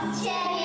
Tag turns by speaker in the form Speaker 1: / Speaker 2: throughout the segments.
Speaker 1: Ciebie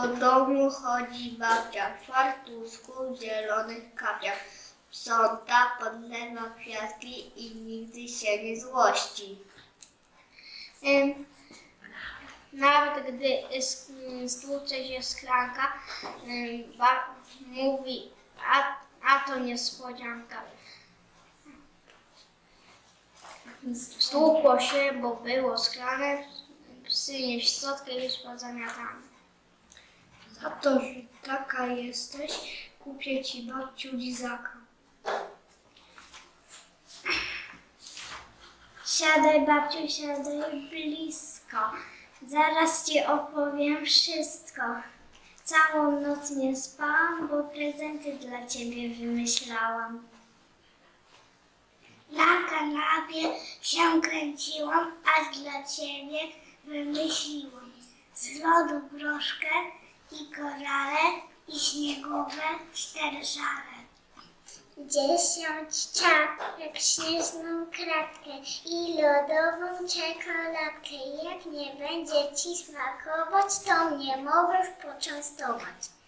Speaker 1: Po domu chodzi babcia w fartuszku zielonych kapiach. Sprząta, podlewa kwiatki i nigdy się nie złości. Ym, Nawet gdy s- m, stłucze się szklanka, mówi, a, a to niespodzianka. Stłukło się, bo było szklane, przynieś szczotkę już pozamiatane. Za to, że taka jesteś, kupię ci babciu lizaka. Siadaj babciu, siadaj blisko. Zaraz ci opowiem wszystko. Całą noc nie spałam, bo prezenty dla ciebie wymyślałam. Na kanapie się kręciłam, a dla ciebie wymyśliłam z lodu broszkę i korale i śniegowe cztery żale. Dziesięć czapek, śnieżną kratkę i lodową czekoladkę. Jak nie będzie ci smakować, to mnie możesz poczęstować.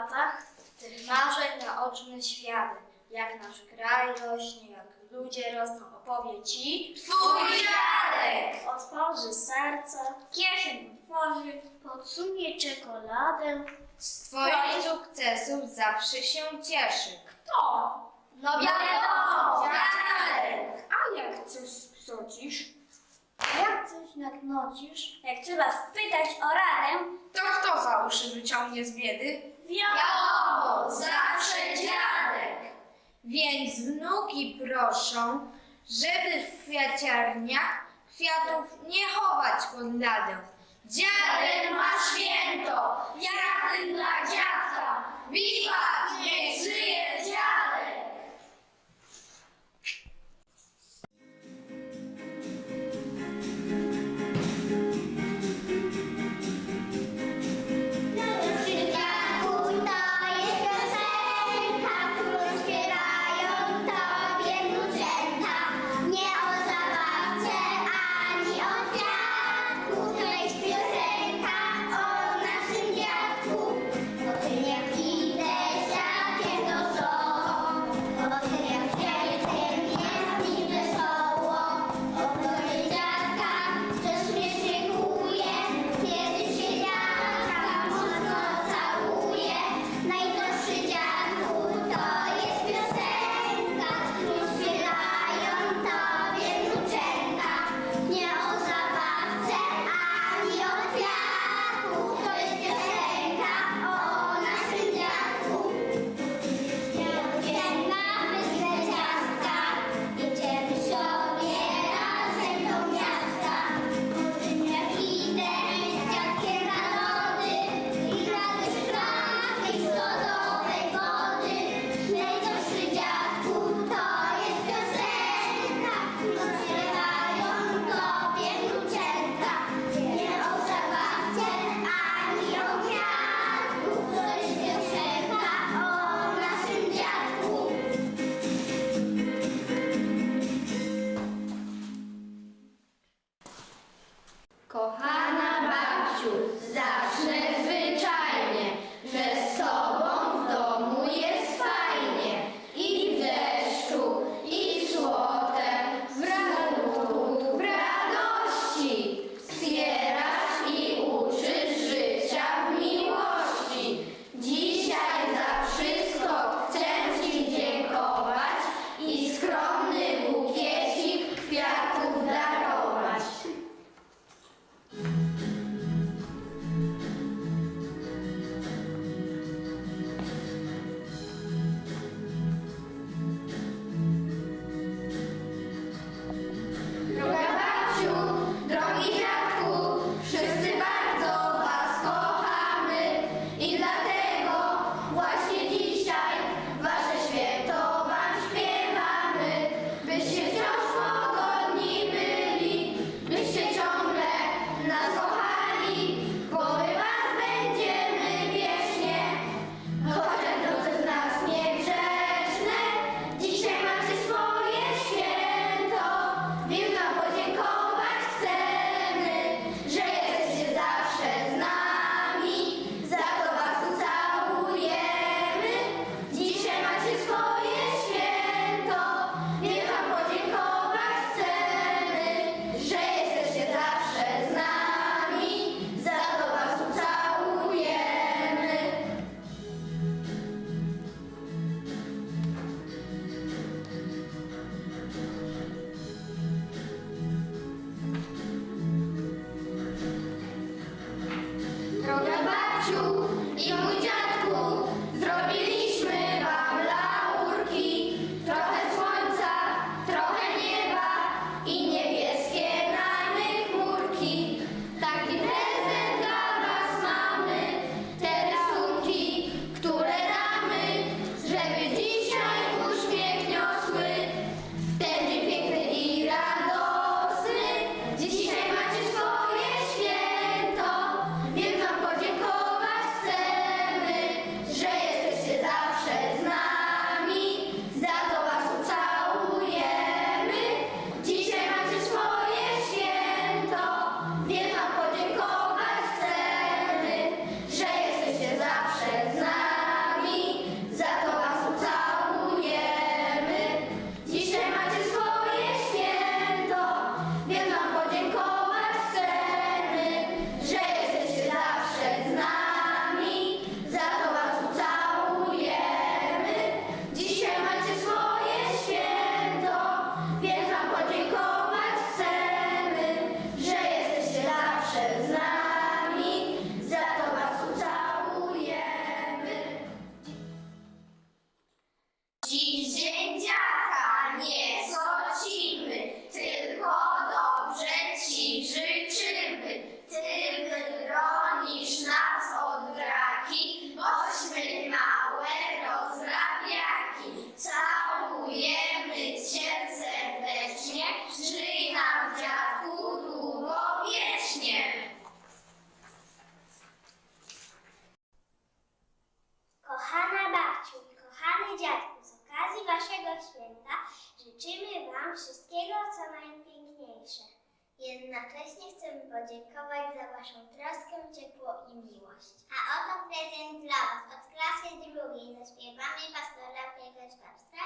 Speaker 2: Latach? Tych marzeń naoczny światy. Jak nasz kraj rośnie, jak ludzie rosną, opowie ci.
Speaker 3: Twój dziadek!
Speaker 2: Otworzy serce, kieszeń otworzy, podsumie czekoladę.
Speaker 3: Z twoich sukcesów zawsze się cieszy.
Speaker 2: Kto? No wiadomo,
Speaker 3: dziadek.
Speaker 2: A jak coś spsocisz? A jak coś naknocisz? Jak trzeba spytać o radę,
Speaker 4: To kto za uszy wyciągnie z biedy?
Speaker 3: Wiadomo, zawsze dziadek. Więc wnuki proszą, żeby w kwiaciarniach kwiatów nie chować pod ladę. Dziadek ma święto, jak dla dziadka. Wiwat, niech żyje!
Speaker 5: Święta życzymy Wam wszystkiego, co najpiękniejsze. Jednocześnie chcemy podziękować za Waszą troskę, ciepło i miłość. A oto prezent dla Was od klasy drugiej ze śpiewami pastora Piegeczkowska